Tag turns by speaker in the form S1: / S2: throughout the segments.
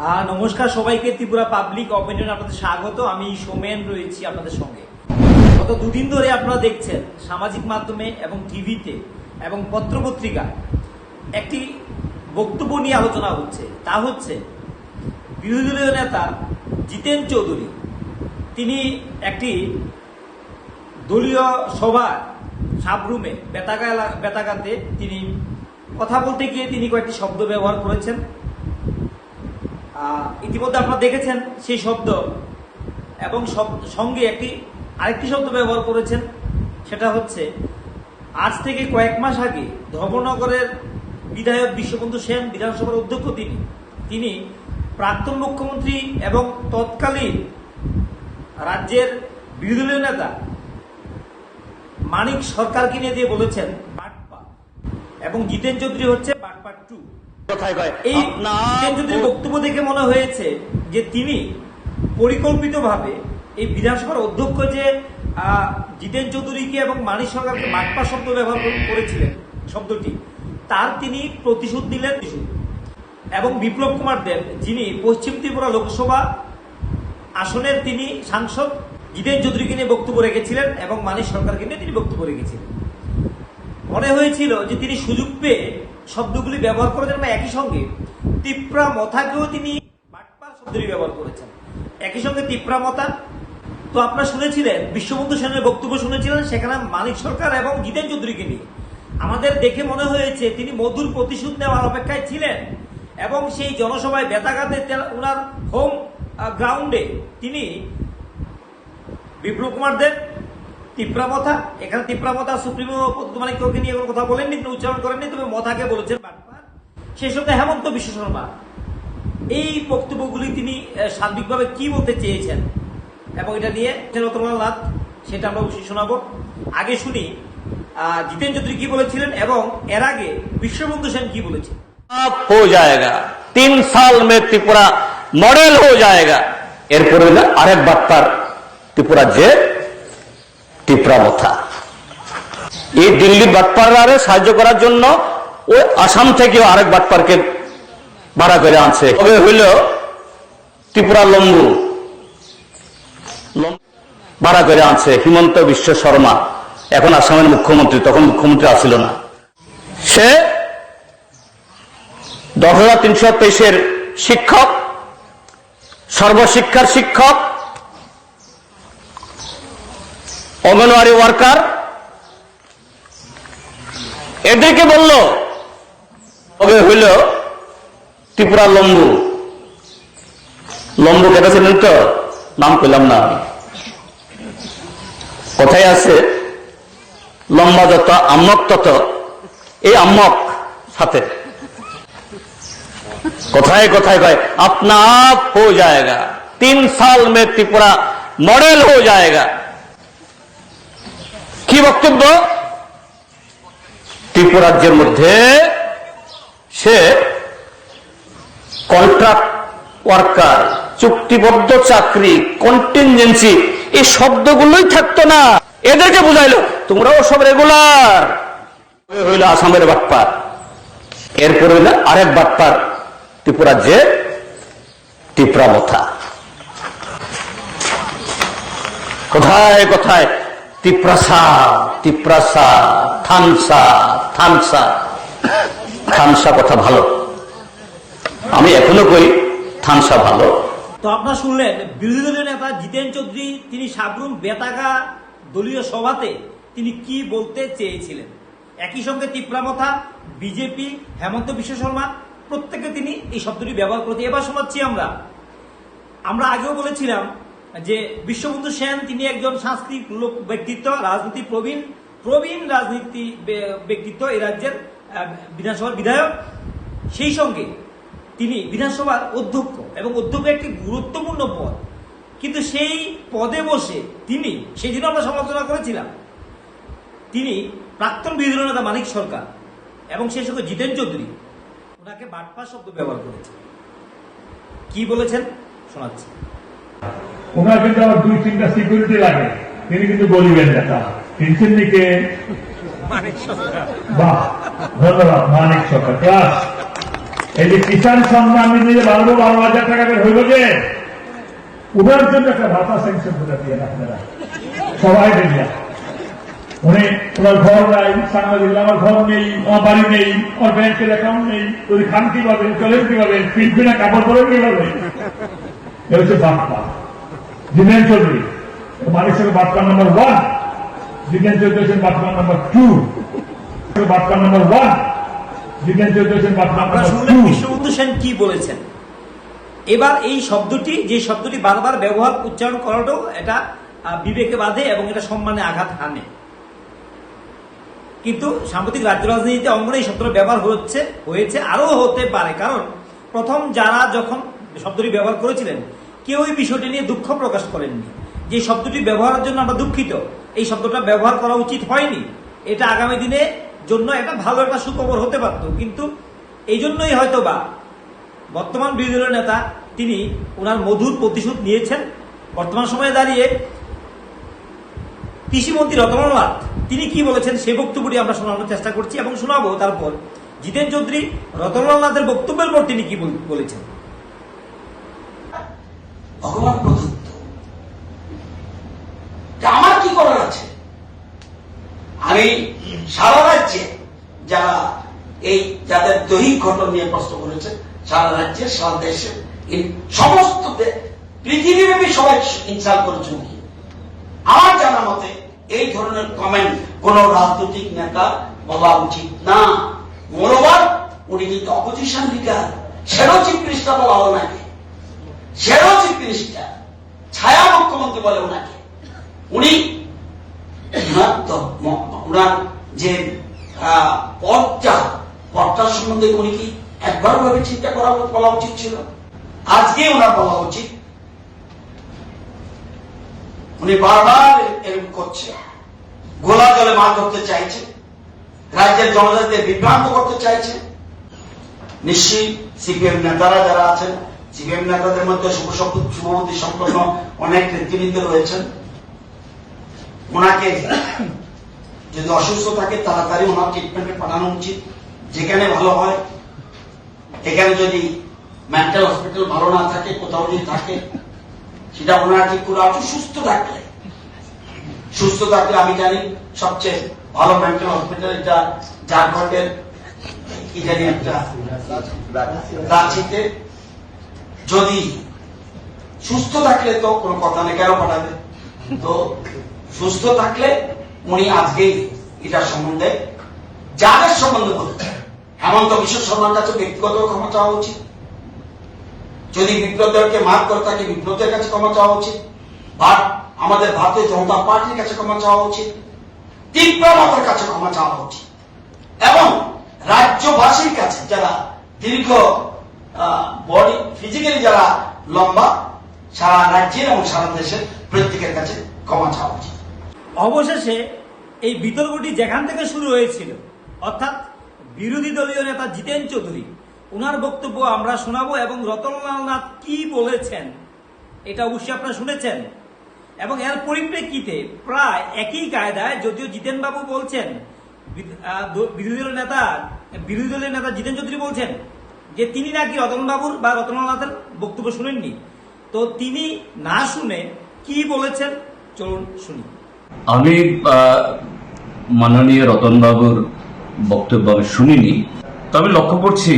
S1: নমস্কার সবাইকে, Tripura public opinion আপনাদের স্বাগত। আমি সোমেন রয়েছি আপনাদের সঙ্গে। গত দুদিন ধরে আপনারা দেখছেন সামাজিক মাধ্যমে এবং টিভিতে এবং পত্রপত্রিকায় একটি বক্তব্য নিয়ে আলোচনা হচ্ছে। তা হচ্ছে বিরোধী দলীয় নেতা জিতেন চৌধুরী, তিনি একটি দলীয় সভা সাবরুমে বেতাগা বেতাগাতে তিনি কথা বলতে গিয়ে তিনি কয়েকটি শব্দ ব্যবহার করেছেন। ইতিমধ্যে আপনারা দেখেছেন সেই শব্দ এবং সঙ্গে একটি, আরেকটি শব্দ ব্যবহার করেছেন, সেটা হচ্ছে, আজ থেকে কয়েক মাস আগে ধর্মনগরের বিধায়ক বিশ্ববন্ধু সেন, বিধানসভার অধ্যক্ষ তিনি তিনি প্রাক্তন মুখ্যমন্ত্রী এবং তৎকালীন রাজ্যের বিরোধী নেতা মানিক সরকারকে নিয়ে দিয়ে বলেছেন, বাটপা। এবং জিতেন চৌধুরী হচ্ছে বাটপা টু।
S2: কোথায় কয়
S1: এই জিতেন বক্তব্য দেখে মনে হয়েছে যে তিনি পরিকল্পিতভাবে এই বিধানসভার অধ্যক্ষ যে জিতেন চৌধুরীকে এবং মানিক সরকারকে বাটপা শব্দ ব্যবহার করেছিলেন শব্দটি তার তিনি প্রতিশোধ দিলেন। এবং বিপ্লব কুমার দেব যিনি পশ্চিম ত্রিপুরা লোকসভা আসনের তিনি সাংসদ জিতেন চৌধুরীকে নিয়ে বক্তব্য রেখেছিলেন এবং মানিক সরকারকে নিয়ে তিনি বক্তব্য রেখেছিলেন। মনে হয়েছিল যে তিনি সুযোগ পেয়ে শব্দগুলি ব্যবহার করেছেন বা একই সঙ্গে তিপ্রা মথাকেও তিনি বাটপার শব্দটি ব্যবহার করেছেন। একই সঙ্গে তিপ্রা মথা। তো আপনারা শুনেছিলেন, বিশ্ববন্ধু সেনের বক্তব্য শুনেছিলেন, সেখানে মানিক সরকার এবং জিতেন চৌধুরীকে নিয়ে। আমাদের দেখে মনে হয়েছে তিনি মধুর প্রতিশোধ নেওয়ার অপেক্ষায় ছিলেন এবং সেই জনসভায় বেতাঘাতে ওনার হোম গ্রাউন্ডে তিনি বিপ্লব কুমার দেব তিপ্রামথা এখানে তিপ্রামথা সুপ্রিমো মানে কেউকে নিয়ে কোনো কথা বলেননি তিনি উচ্চারণ করেননি তবে মথাকে বলেছেন বাটপার সেই সঙ্গে হেমন্ত বিশ্ব শর্মা এই বক্তব্যগুলি তিনি আহ, সার্বিকভাবে কি বলতে চেয়েছেন এবং এটা নিয়ে রতনলাল নাথ সেটা আমরা অবশ্যই শোনাবো আগে শুনি আহ, জিতেন চৌধুরী কি বলেছিলেন এবং এর আগে বিশ্ববন্ধু সেন কি বলেছেন
S2: आप हो जाएगा तीन साल में त्रिपुरा मॉडल हो जाएगा এরপরে হলো আরেক বাটপার ত্রিপুরা যে ত্রিপুরা মথা এই দিল্লির বাটপারে সাহায্য করার জন্য ওই আসাম থেকেও আরেক বাটপারকে ভাড়া করে আনছে। তবে হইল ত্রিপুরা লম্বু। ভাড়া করে আনছে হিমন্ত বিশ্ব শর্মা। এখন আসামের মুখ্যমন্ত্রী, তখন মুখ্যমন্ত্রী আসিল না। সে দশ হাজার তিনশো তেইশের শিক্ষক, সর্বশিক্ষার শিক্ষক অঙ্গনওয়াড়ি ওয়ার্কার। এদেরকে বলল, তবে হইল ত্রিপুরা লম্বু। লম্বু কেটেছিলেন তো, নাম পেলাম না আমি। কথায় আছে, লম্বা যত, আম্মক তত। এই আম্মক সাথে। কথায় কথায় ভাই আপনা আপ হয়ে জায়গা তিন সাল মে ত্রিপুরা মডেল হয়ে যায়গা। কি বক্তব্য? ত্রিপুরাজ্যের মধ্যে সে কন্ট্রাক্ট ওয়ার্কার চুক্তিবদ্ধ চাকরি কন্টিনজেন্সি এই শব্দগুলোই থাকতো না। এদেরকে বুঝাইলো, তোমরাও সব রেগুলার হইল আসামের বাটপার। এরপরে হইল আরেক বাটপার, ত্রিপুরাজ্যে ত্রিপুরা মথা কোথায় কোথায়? তিপ্রাসা তিপ্রাসা, থানসা থানসা। থানসা কথা ভালো। আমি এখনও কই থানসা ভালো।
S1: তো আপনারা শুনলেন, বিরোধী দলীয় নেতা জিতেন চৌধুরী, তিনি সাবরুম বেতাগা দলীয় সভাতে তিনি কি বলতে চেয়েছিলেন? একই সঙ্গে তিপ্রামথা, বিজেপি, হেমন্ত বিশ্ব শর্মা, প্রত্যেকে তিনি এই শব্দটি ব্যবহার করতে এবার শোনাচ্ছি আমরা। আমরা আগেও বলেছিলাম যে বিশ্ববন্ধু সেন, তিনি একজন সাংস্কৃতিক লোক ব্যক্তিত্ব, রাজনীতি প্রবীণ প্রবীণ রাজনীতি ব্যক্তিত্ব এই রাজ্যের বিধানসভার বিধায়ক। সেই সঙ্গে তিনি বিধানসভার অধ্যক্ষ এবং অধ্যক্ষ একটি গুরুত্বপূর্ণ পদ। কিন্তু সেই পদে বসে তিনি, সেই আমরা সমালোচনা করেছিলাম, তিনি প্রাক্তন বিরোধী নেতা মানিক সরকার এবং সেই সঙ্গে জিতেন চৌধুরী। ওনাকে বাটপা শব্দ ব্যবহার করেছে কি বলেছেন? শোনাচ্ছি।
S3: ওনার কিন্তু আবার দুই তিনটা সিকিউরিটি লাগে। তিনি কিন্তু বলিবেন নেতা তিনছেন দিকে বাহ ধন্যবাদ মানিক সরকার। ক্লাস। এই যে কিষাণ সম্মান নিধি যে বারো বারো হাজার টাকা বের হইল যে উনার জন্য একটা ভাতা স্যাংশন করে দিয়ে আপনারা। সবাই দেখলাম উনি ওনার ঘর নাই সাংবাদিক আমার ঘর নেই আমার বাড়ি নেই আমার ব্যাংকের অ্যাকাউন্ট নেই। যদি খান কীভাবে চলেন কীভাবে পিনপিনা কাপড় পরে কীভাবে? এ হচ্ছে বাপ্পা। জিনেন চৌধুরী। মালিক সঙ্গে বাপ্পা নাম্বার ওয়ান জিনেন চৌধুরী হচ্ছেন Bappa number two Bappa number one Jinen Chowdhury হচ্ছেন বাপ্পা নাম্বার
S1: সেন কি বলেছেন? এবার এই শব্দটি যে শব্দটি বারবার ব্যবহার উচ্চারণ করাটাও এটা বিবেকে বাধে এবং এটা সম্মানে আঘাত হানে। কিন্তু সাম্প্রতিক রাজ্য রাজনীতিতে অঙ্গনে এই শব্দটা ব্যবহার হচ্ছে হয়েছে আরও হতে পারে। কারণ প্রথম যারা যখন শব্দটি ব্যবহার করেছিলেন কেউ এই বিষয়টি নিয়ে দুঃখ প্রকাশ করেননি। যে শব্দটি ব্যবহারের জন্য আমরা দুঃখিত, এই শব্দটা ব্যবহার করা উচিত হয়নি। এটা আগামী দিনে জন্য একটা ভালো একটা সুখবর হতে পারত। কিন্তু এই জন্যই হয়তো বা বর্তমান বিরোধী দলের নেতা, তিনি ওনার মধুর প্রতিশোধ নিয়েছেন। বর্তমান সময়ে দাঁড়িয়ে কৃষিমন্ত্রী রতনলাল নাথ তিনি কি বলেছেন সেই বক্তব্যটি আমরা শোনানোর চেষ্টা করছি এবং শোনাবো তারপর। জিতেন চৌধুরী, রতনলাল নাথের বক্তব্যের পর তিনি কি বল- বলেছেন?
S4: ভগবান প্রদত্ত। আমার কি করার আছে? আমি সারা রাজ্যে যারা এই যাদের দৈহিক ঘটন নিয়ে প্রশ্ন করেছে, সারা রাজ্যে, সারা দেশে সমস্ত পৃথিবীব্যাপী সবাই ইনসাল্ট করেছেন কি আমার জানা মতে এই ধরনের কমেন্ট কোন রাজনৈতিক নেতা বলা উচিত না। মোরবার উনি কিন্তু অপোজিশন লিডার সেরও চিফ মিনিস্টার বলা হলো নাকি? সেরও মিনিস্টার ছায়া মুখ্যমন্ত্রী বলে ওনাকে। উনি উনার যে আহ, পদটা পদটার সম্বন্ধে উনি কি একবার ভাবে চিন্তা করা বলা উচিত ছিল? আজকে ওনার বলা উচিত। উনি বারবার এরকম করছে। গোলা জলে মাছ ধরতে চাইছে। রাজ্যের জনজাতিদের বিভ্রান্ত করতে চাইছে। নিশ্চয়ই সিপিএম নেতারা যারা আছেন সিপিএম নেতাদের মধ্যে শুভ শুভমতি সম্পন্ন অনেক নেতৃবৃন্দ রয়েছেন। ওনাকে যদি অসুস্থ থাকে তাড়াতাড়ি ওনার ট্রিটমেন্টে পাঠানো উচিত। যেখানে ভালো হয় এখানে যদি মেন্টাল হসপিটাল ভালো না থাকে কোথাও যদি থাকে সেটা ওনারা ঠিক করে আছে সুস্থ থাকলে সুস্থ থাকলে আমি জানি সবচেয়ে ভালো মেন্টাল হসপিটাল এটা ঝাড়খণ্ডের কি জানি একটা রাঁচিতে। যদি সুস্থ থাকলে তো কোনো কথা নেই, কেন পাঠাবে তো সুস্থ থাকলে উনি আজকেই এটার সম্বন্ধে, যাদের সম্বন্ধে বলেছেন হেমন্ত বিশ্ব শর্মার কাছে ব্যক্তিগত ক্ষমা চাওয়া উচিত। যদি বিপ্লবদেরকে মাফ করে থাকে, বিপ্লবদের কাছে ক্ষমা চাওয়া উচিত। বা আমাদের ভারতীয় জনতা পার্টির কাছে ক্ষমা চাওয়া উচিত। তীব্রমতের কাছে ক্ষমা চাওয়া উচিত। এবং রাজ্যবাসীর কাছে যারা দীর্ঘ বডি ফিজিক্যালি যারা লম্বা, সারা রাজ্যের এবং সারা দেশের প্রত্যেকের কাছে ক্ষমা চাওয়া উচিত।
S1: অবশেষে এই বিতর্কটি যেখান থেকে শুরু হয়েছিল, অর্থাৎ বিরোধী দলীয় নেতা জিতেন চৌধুরী ওনার বক্তব্য আমরা শোনাবো এবং রতনলাল নাথ কি বলেছেন, এটা অবশ্যই আপনারা শুনেছেন, এবং এর পরিপ্রেক্ষিতে প্রায় একই কায়দায় যদিও জিতেন বাবু বলছেন বিরোধী দলের নেতা, বিরোধী দলের নেতা জিতেন চৌধুরী বলছেন যে তিনি নাকি রতন বাবুর বা রতনলাল নাথের বক্তব্য শুনেননি। তো তিনি না শুনে কি বলেছেন? চলুন শুনি।
S2: আমি মাননীয় রতনবাবুর বক্তব্য আমি শুনিনি, তবে লক্ষ্য করছি,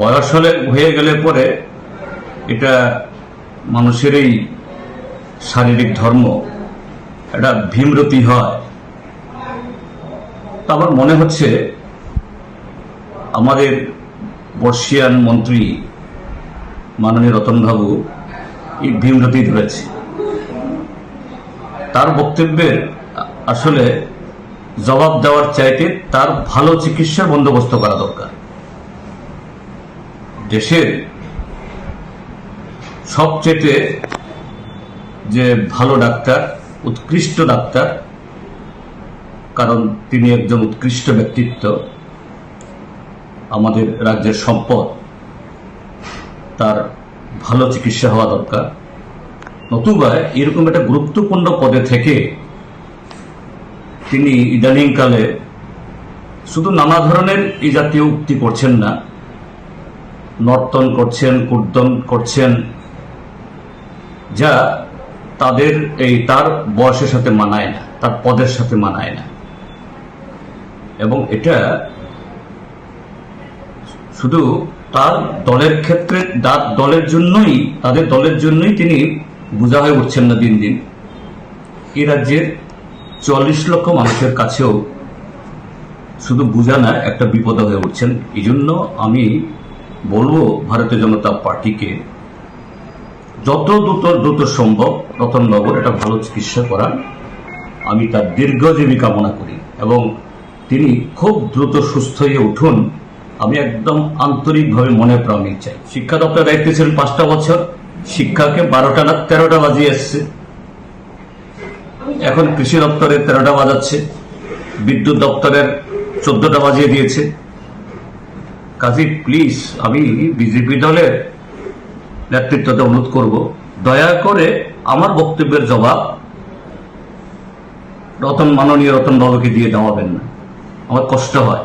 S2: বয়স হলে হয়ে গেলে পরে এটা মানুষেরই শারীরিক ধর্ম, এটা ভীমরতি হয়। আমার মনে হচ্ছে আমাদের বর্ষিয়ান মন্ত্রী মাননীয় রতনবাবু এই ভীমরতি ধরেছে। তার বক্তব্যের আসলে জবাব দেওয়ার চাইতে তার ভালো চিকিৎসার বন্দোবস্ত করা দরকার। দেশের সবচেয়ে যে ভালো ডাক্তার, উৎকৃষ্ট ডাক্তার, কারণ তিনি একজন উৎকৃষ্ট ব্যক্তিত্ব আমাদের রাজ্যের সম্পদ, তার ভালো চিকিৎসা হওয়া দরকার। নতুবা এরকম একটা গুরুত্বপূর্ণ পদে থেকে তিনি ইদানিংকালে শুধু নানা ধরনের এই জাতীয় উক্তি করছেন না, নর্তন করছেন, কুর্দন করছেন, যা তাদের এই তার বয়সের সাথে মানায় না, তার পদের সাথে মানায় না। এবং এটা শুধু তার দলের ক্ষেত্রে তার দলের জন্যই, তাদের দলের জন্যই তিনি বোঝা হয়ে উঠছেন না দিন দিন। এ রাজ্যের চল্লিশ লক্ষ মানুষের কাছেও শুধু বোঝা না, একটা বিপদ হয়ে উঠছেন। এই জন্য আমি বলব ভারতীয় জনতা পার্টিকে, যত দ্রুত দ্রুত সম্ভব রতননগর এটা ভালো চিকিৎসা করান আমি তার দীর্ঘজীবী কামনা করি এবং তিনি খুব দ্রুত সুস্থ হয়ে উঠুন। আমি একদম আন্তরিকভাবে মনে প্রাণী চাই। শিক্ষা দপ্তর দায়িত্বে ছিলেন পাঁচটা বছর। শিক্ষাকে বারোটা না, তেরোটা বাজিয়ে এসছে। এখন কৃষি দপ্তরের তেরোটা বাজাচ্ছে। বিদ্যুৎ দপ্তরের চোদ্দটা বাজিয়ে দিয়েছে। কাজী প্লিজ আমি বিজেপি দলের নেতৃত্বতে অনুরোধ করব, দয়া করে আমার বক্তব্যের জবাব রতন মাননীয় রতন বাবুকে দিয়ে দেওয়াবেন না। আমার কষ্ট হয়।